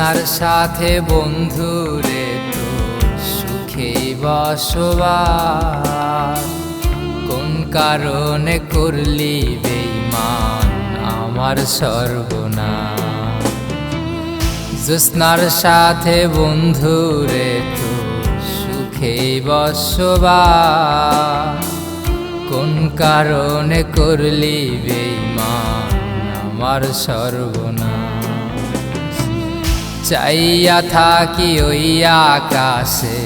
জ্যোৎস্নার সাথে বন্ধুরে তো সুখেই বসবাস। কোন কারণে করলি বেইমান আমার সর্বনাশ? জ্যোৎস্নার সাথে বন্ধুরে তো সুখেই বসবাস। কোন কারণে করলি বেইমান আমার সর্বনাশ? চাইয়া থাকি ওই আকাশে,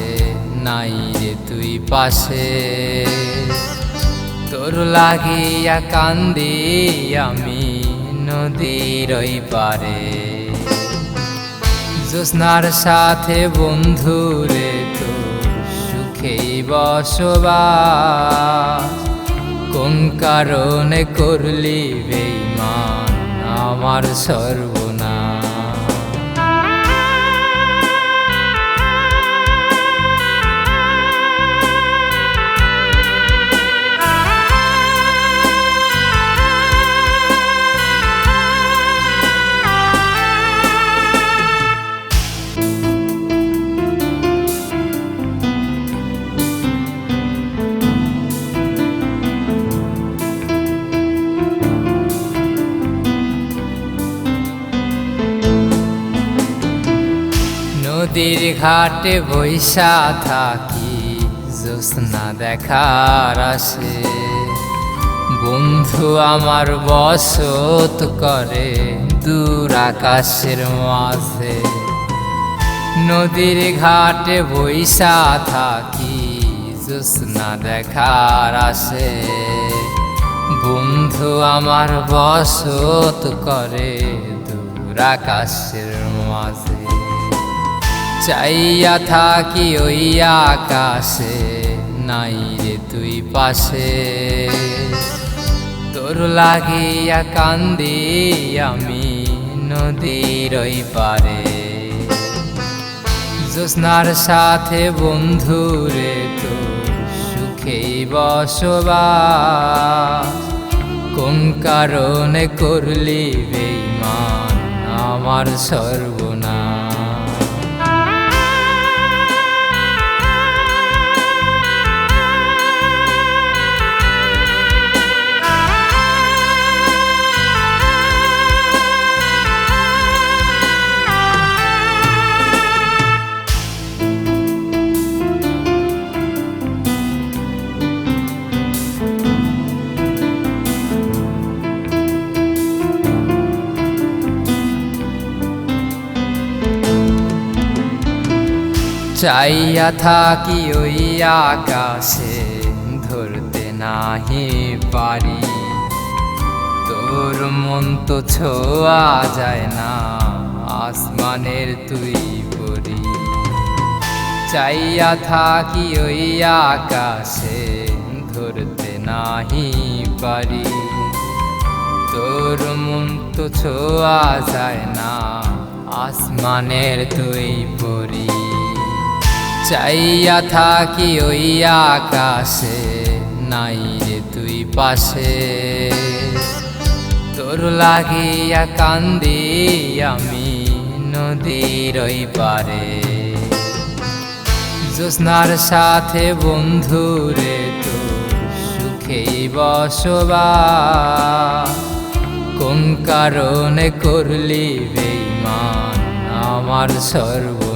নাই রে তুই পাশে। তোর লাগিয়া কান্দি আমি নদীর ওই পারে। জ্যোৎস্নার সাথে বন্ধুরে তো সুখেই বসবাস। কোন কারণে করলি বেইমান আমার সর্বনাশ নদীর ঘাটে বৈশা থাকি, জ্যোৎস্না দেখার আসে। বন্ধু আমার বসত করে দূর আকাশের মাঝে। নদীর ঘাটে বৈশা থাকি, জ্যোৎস্না দেখার আসে। বন্ধু আমার বসত করে দূর আকাশের মাঝে। চাইয়া থাকি ওই আকাশে, নাই রে তুই পাশে। তোর লাগিয়া কান্দি আমি নদীর ওই পারে। জ্যোৎস্নার সাথে বন্ধুরে তো সুখেই বসবাস। কোন কারণে করলি বেইমান আমার সর্বনাশ? চাইয়া থাকি ওই আকাশে, ধরতে নাহি পারি। তোর মন তো ছোঁয়া যায় না, আসমানের তুই পরি। চাইয়া থাকি ওই আকাশে, ধরতে নাহি পারি। তোর মন তো ছোঁয়া যায় না, আসমানের তুই পরি। চাইয়া থাকি ওই আকাশে, নাই রে তুই পাশে। তোর লাগিয়া কান্দি আমি নদীর ওই পারে। জ্যোৎস্নার সাথে বন্ধুরে তো সুখেই বসবাস। কোন কারণে করলি বেইমান আমার সর্ব